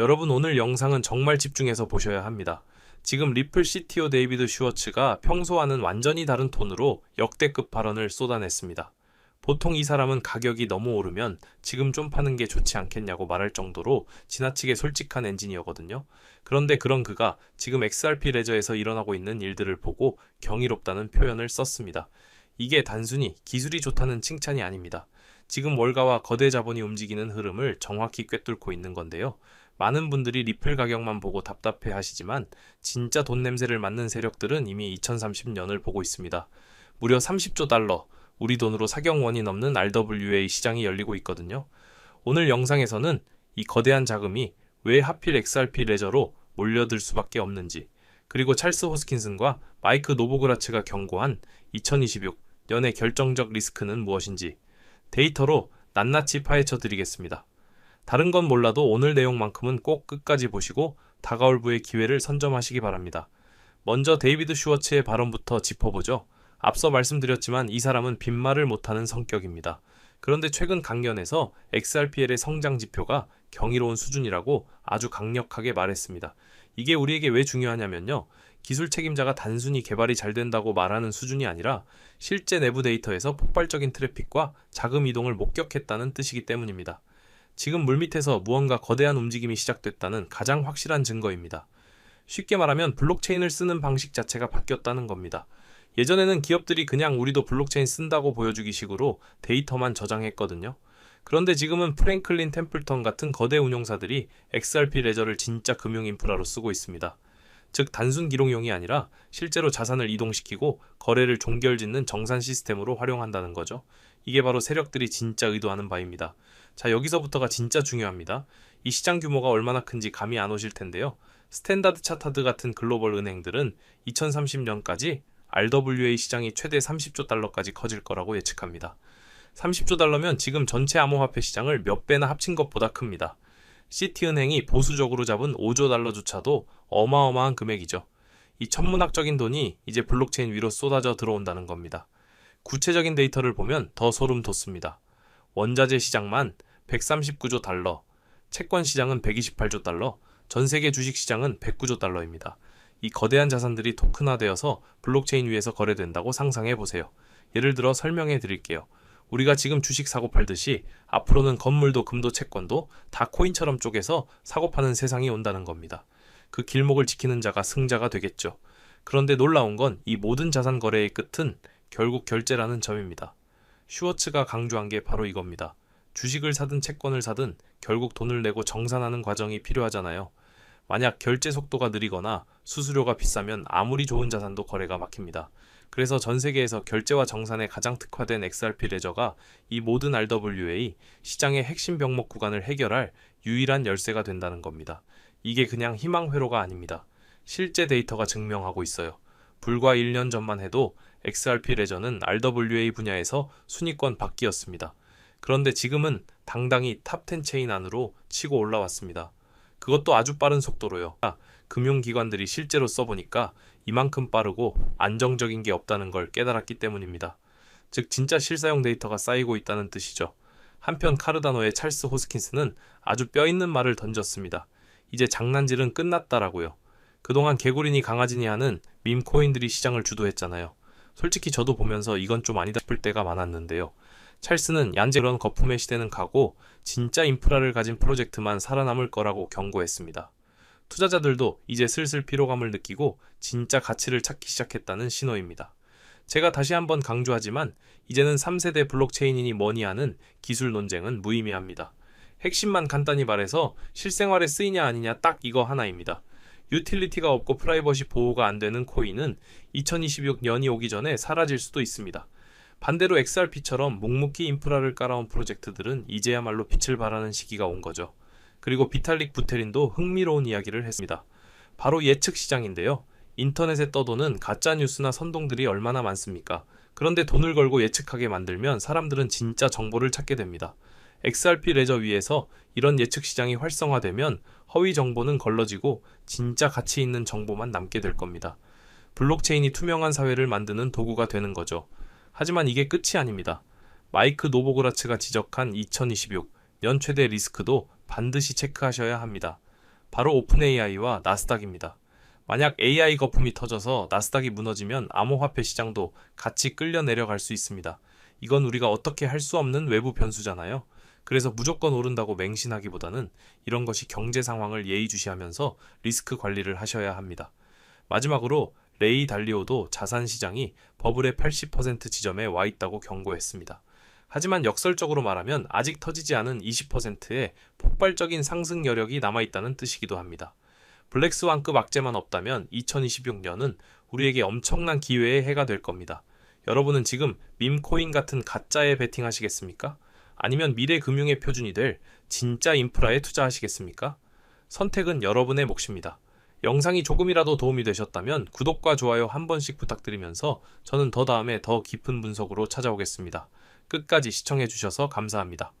여러분 오늘 영상은 정말 집중해서 보셔야 합니다. 지금 리플 CTO 데이비드 슈워츠가 평소와는 완전히 다른 톤으로 역대급 발언을 쏟아냈습니다. 보통 이 사람은 가격이 너무 오르면 지금 좀 파는 게 좋지 않겠냐고 말할 정도로 지나치게 솔직한 엔지니어거든요. 그런데 그런 그가 지금 XRP 레저에서 일어나고 있는 일들을 보고 경이롭다는 표현을 썼습니다. 이게 단순히 기술이 좋다는 칭찬이 아닙니다. 지금 월가와 거대 자본이 움직이는 흐름을 정확히 꿰뚫고 있는 건데요. 많은 분들이 리플 가격만 보고 답답해 하시지만 진짜 돈 냄새를 맡는 세력들은 이미 2030년을 보고 있습니다. 무려 30조 달러, 우리 돈으로 사경 원이 넘는 RWA 시장이 열리고 있거든요. 오늘 영상에서는 이 거대한 자금이 왜 하필 XRP 레저로 몰려들 수밖에 없는지, 그리고 찰스 호스킨슨과 마이크 노보그라츠가 경고한 2026 년의 결정적 리스크는 무엇인지 데이터로 낱낱이 파헤쳐 드리겠습니다. 다른 건 몰라도 오늘 내용만큼은 꼭 끝까지 보시고 다가올 부의 기회를 선점하시기 바랍니다. 먼저 데이비드 슈워츠의 발언부터 짚어보죠. 앞서 말씀드렸지만 이 사람은 빈말을 못하는 성격입니다. 그런데 최근 강연에서 XRPL의 성장 지표가 경이로운 수준이라고 아주 강력하게 말했습니다. 이게 우리에게 왜 중요하냐면요. 기술 책임자가 단순히 개발이 잘 된다고 말하는 수준이 아니라 실제 내부 데이터에서 폭발적인 트래픽과 자금 이동을 목격했다는 뜻이기 때문입니다. 지금 물밑에서 무언가 거대한 움직임이 시작됐다는 가장 확실한 증거입니다. 쉽게 말하면 블록체인을 쓰는 방식 자체가 바뀌었다는 겁니다. 예전에는 기업들이 그냥 우리도 블록체인 쓴다고 보여주기 식으로 데이터만 저장했거든요. 그런데 지금은 프랭클린 템플턴 같은 거대 운용사들이 XRP 레저를 진짜 금융 인프라로 쓰고 있습니다. 즉 단순 기록용이 아니라 실제로 자산을 이동시키고 거래를 종결짓는 정산 시스템으로 활용한다는 거죠. 이게 바로 세력들이 진짜 의도하는 바입니다. 자, 여기서부터가 진짜 중요합니다. 이 시장 규모가 얼마나 큰지 감이 안 오실 텐데요. 스탠다드 차타드 같은 글로벌 은행들은 2030년까지 RWA 시장이 최대 30조 달러까지 커질 거라고 예측합니다. 30조 달러면 지금 전체 암호화폐 시장을 몇 배나 합친 것보다 큽니다. 시티은행이 보수적으로 잡은 5조 달러조차도 어마어마한 금액이죠. 이 천문학적인 돈이 이제 블록체인 위로 쏟아져 들어온다는 겁니다. 구체적인 데이터를 보면 더 소름 돋습니다. 원자재 시장만 139조 달러, 채권 시장은 128조 달러, 전 세계 주식 시장은 109조 달러입니다. 이 거대한 자산들이 토큰화되어서 블록체인 위에서 거래된다고 상상해 보세요. 예를 들어 설명해 드릴게요. 우리가 지금 주식 사고 팔듯이 앞으로는 건물도 금도 채권도 다 코인처럼 쪼개서 사고 파는 세상이 온다는 겁니다. 그 길목을 지키는 자가 승자가 되겠죠. 그런데 놀라운 건 이 모든 자산 거래의 끝은 결국 결제라는 점입니다. 슈워츠가 강조한 게 바로 이겁니다. 주식을 사든 채권을 사든 결국 돈을 내고 정산하는 과정이 필요하잖아요. 만약 결제 속도가 느리거나 수수료가 비싸면 아무리 좋은 자산도 거래가 막힙니다. 그래서 전 세계에서 결제와 정산에 가장 특화된 XRP 레저가 이 모든 RWA 시장의 핵심 병목 구간을 해결할 유일한 열쇠가 된다는 겁니다. 이게 그냥 희망 회로가 아닙니다. 실제 데이터가 증명하고 있어요. 불과 1년 전만 해도 XRP 레저는 RWA 분야에서 순위권 밖이었습니다. 그런데 지금은 당당히 탑10 체인 안으로 치고 올라왔습니다. 그것도 아주 빠른 속도로요. 금융기관들이 실제로 써보니까 이만큼 빠르고 안정적인 게 없다는 걸 깨달았기 때문입니다. 즉 진짜 실사용 데이터가 쌓이고 있다는 뜻이죠. 한편 카르다노의 찰스 호스킨스는 아주 뼈있는 말을 던졌습니다. 이제 장난질은 끝났다라고요. 그동안 개구리니 강아지니 하는 밈코인들이 시장을 주도했잖아요. 솔직히 저도 보면서 이건 좀 아니다 싶을 때가 많았는데요. 찰스는 얀제 그런 거품의 시대는 가고 진짜 인프라를 가진 프로젝트만 살아남을 거라고 경고했습니다. 투자자들도 이제 슬슬 피로감을 느끼고 진짜 가치를 찾기 시작했다는 신호입니다. 제가 다시 한번 강조하지만 이제는 3세대 블록체인이니 뭐니 하는 기술 논쟁은 무의미합니다. 핵심만 간단히 말해서 실생활에 쓰이냐 아니냐 딱 이거 하나입니다. 유틸리티가 없고 프라이버시 보호가 안 되는 코인은 2026년이 오기 전에 사라질 수도 있습니다. 반대로 XRP처럼 묵묵히 인프라를 깔아온 프로젝트들은 이제야말로 빛을 발하는 시기가 온 거죠. 그리고 비탈릭 부테린도 흥미로운 이야기를 했습니다. 바로 예측 시장인데요. 인터넷에 떠도는 가짜 뉴스나 선동들이 얼마나 많습니까? 그런데 돈을 걸고 예측하게 만들면 사람들은 진짜 정보를 찾게 됩니다. XRP 레저 위에서 이런 예측 시장이 활성화되면 허위 정보는 걸러지고 진짜 가치 있는 정보만 남게 될 겁니다. 블록체인이 투명한 사회를 만드는 도구가 되는 거죠. 하지만 이게 끝이 아닙니다. 마이크 노보그라츠가 지적한 2026년 최대 리스크도 반드시 체크하셔야 합니다. 바로 오픈 AI와 나스닥입니다. 만약 AI 거품이 터져서 나스닥이 무너지면 암호화폐 시장도 같이 끌려 내려갈 수 있습니다. 이건 우리가 어떻게 할 수 없는 외부 변수잖아요. 그래서 무조건 오른다고 맹신하기보다는 이런 것이 경제 상황을 예의주시하면서 리스크 관리를 하셔야 합니다. 마지막으로 레이 달리오도 자산 시장이 버블의 80% 지점에 와 있다고 경고했습니다. 하지만 역설적으로 말하면 아직 터지지 않은 20%의 폭발적인 상승 여력이 남아 있다는 뜻이기도 합니다. 블랙스완급 악재만 없다면 2026년은 우리에게 엄청난 기회의 해가 될 겁니다. 여러분은 지금 밈코인 같은 가짜에 베팅하시겠습니까? 아니면 미래 금융의 표준이 될 진짜 인프라에 투자하시겠습니까? 선택은 여러분의 몫입니다. 영상이 조금이라도 도움이 되셨다면 구독과 좋아요 한 번씩 부탁드리면서 저는 더 다음에 더 깊은 분석으로 찾아오겠습니다. 끝까지 시청해주셔서 감사합니다.